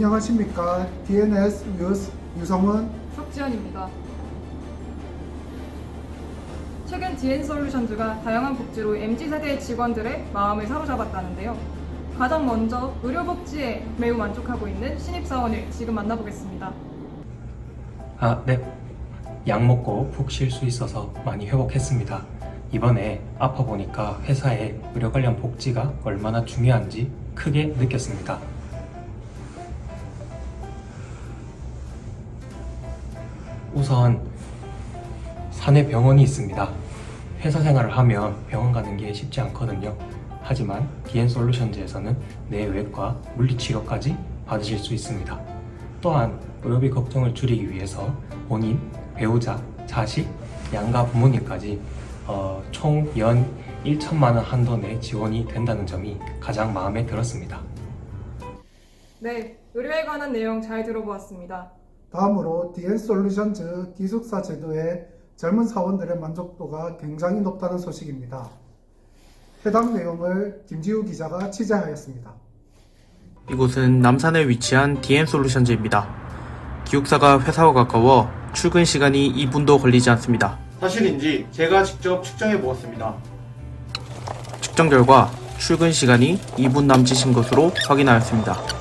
안녕하십니까. DNS 뉴스 유성은 석지연입니다. 최근 DN솔루션즈가 다양한 복지로 MZ세대 직원들의 마음을 사로잡았다는데요. 가장 먼저 의료복지에 매우 만족하고 있는 신입사원을 지금 만나보겠습니다. 아, 네. 약 먹고 푹 쉴 수 있어서 많이 회복했습니다. 이번에 아파 보니까 회사에 의료 관련 복지가 얼마나 중요한지 크게 느꼈습니다. 우선 사내 병원이 있습니다. 회사 생활을 하면 병원 가는 게 쉽지 않거든요. 하지만 DN솔루션즈에서는 내외과 물리치료까지 받으실 수 있습니다. 또한 의료비 걱정을 줄이기 위해서 본인, 배우자, 자식, 양가 부모님까지 어, 총연 1천만 원 한도 내 지원이 된다는 점이 가장 마음에 들었습니다. 네, 의료에 관한 내용 잘 들어보았습니다. 다음으로 DN솔루션즈 기숙사 제도의 젊은 사원들의 만족도가 굉장히 높다는 소식입니다. 해당 내용을 김지우 기자가 취재하였습니다. 이곳은 남산에 위치한 DN솔루션즈입니다. 기숙사가 회사와 가까워 출근 시간이 2분도 걸리지 않습니다. 사실인지 제가 직접 측정해 보았습니다. 측정 결과 출근 시간이 2분 남짓인 것으로 확인하였습니다.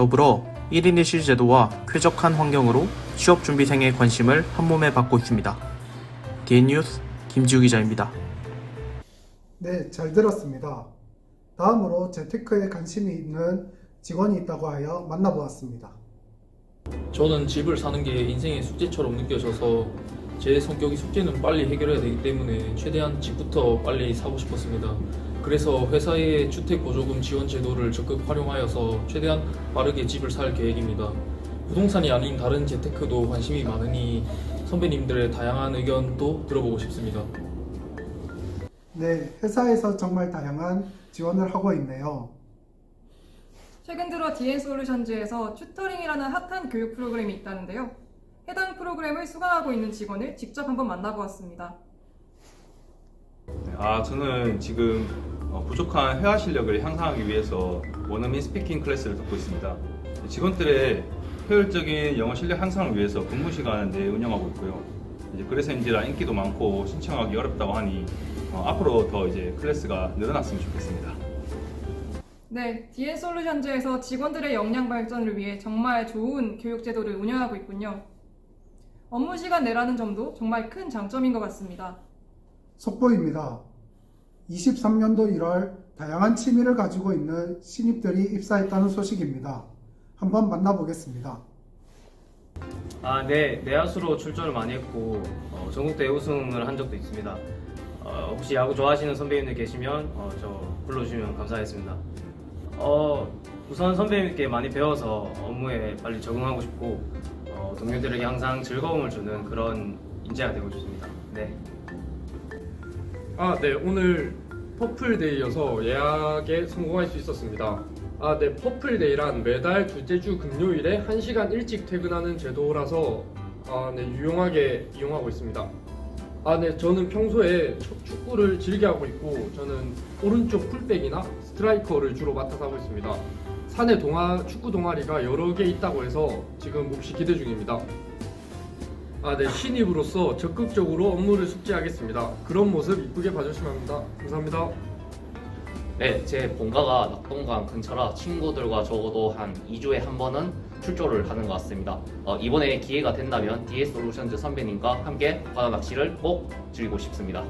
더불어 1인 1실 제도와 쾌적한 환경으로 취업 준비생의 관심을 한몸에 받고 있습니다. DN뉴스 김지우 기자입니다. 네, 잘 들었습니다. 다음으로 재테크에 관심이 있는 직원이 있다고 하여 만나보았습니다. 저는 집을 사는 게 인생의 숙제처럼 느껴져서 제 성격이 숙제는 빨리 해결해야 되기 때문에 최대한 집부터 빨리 사고 싶었습니다. 그래서 회사의 주택보조금 지원 제도를 적극 활용하여서 최대한 빠르게 집을 살 계획입니다. 부동산이 아닌 다른 재테크도 관심이 많으니 선배님들의 다양한 의견도 들어보고 싶습니다. 네, 회사에서 정말 다양한 지원을 하고 있네요. 최근 들어 DN솔루션즈에서 튜터링이라는 핫한 교육 프로그램이 있다는데요. 해당 프로그램을 수강하고 있는 직원을 직접 한번 만나보았습니다. 아, 저는 지금 어, 부족한 회화 실력을 향상하기 위해서 원어민 스피킹 클래스를 듣고 있습니다. 직원들의 효율적인 영어 실력 향상을 위해서 근무 시간을 내 운영하고 있고요. 이제 그래서인지라 인기도 많고 신청하기 어렵다고 하니 어, 앞으로 더 이제 클래스가 늘어났으면 좋겠습니다. 네, DN솔루션즈에서 직원들의 역량 발전을 위해 정말 좋은 교육 제도를 운영하고 있군요. 업무 시간 내라는 점도 정말 큰 장점인 것 같습니다. 속보입니다. 23년도 1월 다양한 취미를 가지고 있는 신입들이 입사했다는 소식입니다. 한번 만나보겠습니다. 아, 네. 내야수로 출전을 많이 했고 어, 전국대회 우승을 한 적도 있습니다. 어, 혹시 야구 좋아하시는 선배님들 계시면 어, 저 불러주시면 감사하겠습니다. 어, 우선 선배님께 많이 배워서 업무에 빨리 적응하고 싶고 어, 동료들에게 항상 즐거움을 주는 그런 인재가 되고 싶습니다. 네. 아, 네. 오늘 퍼플데이여서 예약에 성공할 수 있었습니다. 아, 네. 퍼플데이란 매달 둘째 주 금요일에 1시간 일찍 퇴근하는 제도라서 아, 네. 유용하게 이용하고 있습니다. 아, 네. 저는 평소에 축- 축구를 즐겨 하고 있고 저는 오른쪽 풀백이나 스트라이커를 주로 맡아서 하고 있습니다. 사내 동아 축구 동아리가 여러 개 있다고 해서 지금 몹시 기대 중입니다. 아, 네. 신입으로서 적극적으로 업무를 숙지하겠습니다. 그런 모습 이쁘게 봐주시면 합니다. 감사합니다. 네, 제 본가가 낙동강 근처라 친구들과 적어도 한 2주에 한 번은 출조를 하는 것 같습니다. 어, 이번에 기회가 된다면 DS 솔루션즈 선배님과 함께 바다 낚시를 꼭 즐기고 싶습니다.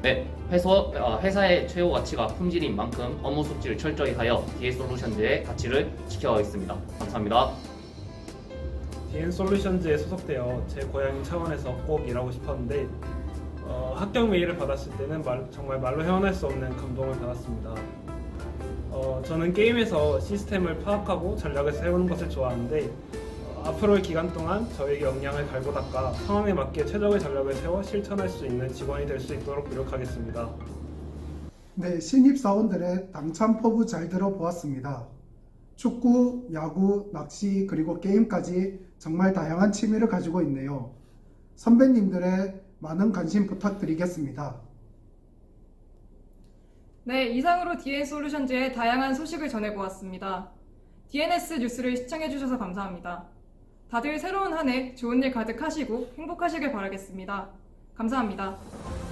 네, 회사, 어, 회사의 최고 가치가 품질인 만큼 업무 숙지를 철저히 하여 DS 솔루션즈의 가치를 지켜가겠습니다. 감사합니다. DN 솔루션즈에 소속되어 제 고향 차원에서 꼭 일하고 싶었는데 어, 합격 메일을 받았을 때는 말- 정말 말로 표현할 수 없는 감동을 받았습니다. 어, 저는 게임에서 시스템을 파악하고 전략을 세우는 것을 좋아하는데 어, 앞으로의 기간 동안 저에게 역량을 갈고 닦아 상황에 맞게 최적의 전략을 세워 실천할 수 있는 직원이 될 수 있도록 노력하겠습니다. 네, 신입 사원들의 당찬 포부 잘 들어보았습니다. 축구, 야구, 낚시, 그리고 게임까지 정말 다양한 취미를 가지고 있네요. 선배님들의 많은 관심 부탁드리겠습니다. 네, 이상으로 DN 솔루션즈의 다양한 소식을 전해보았습니다. DNS 뉴스를 시청해주셔서 감사합니다. 다들 새로운 한 해 좋은 일 가득하시고 행복하시길 바라겠습니다. 감사합니다.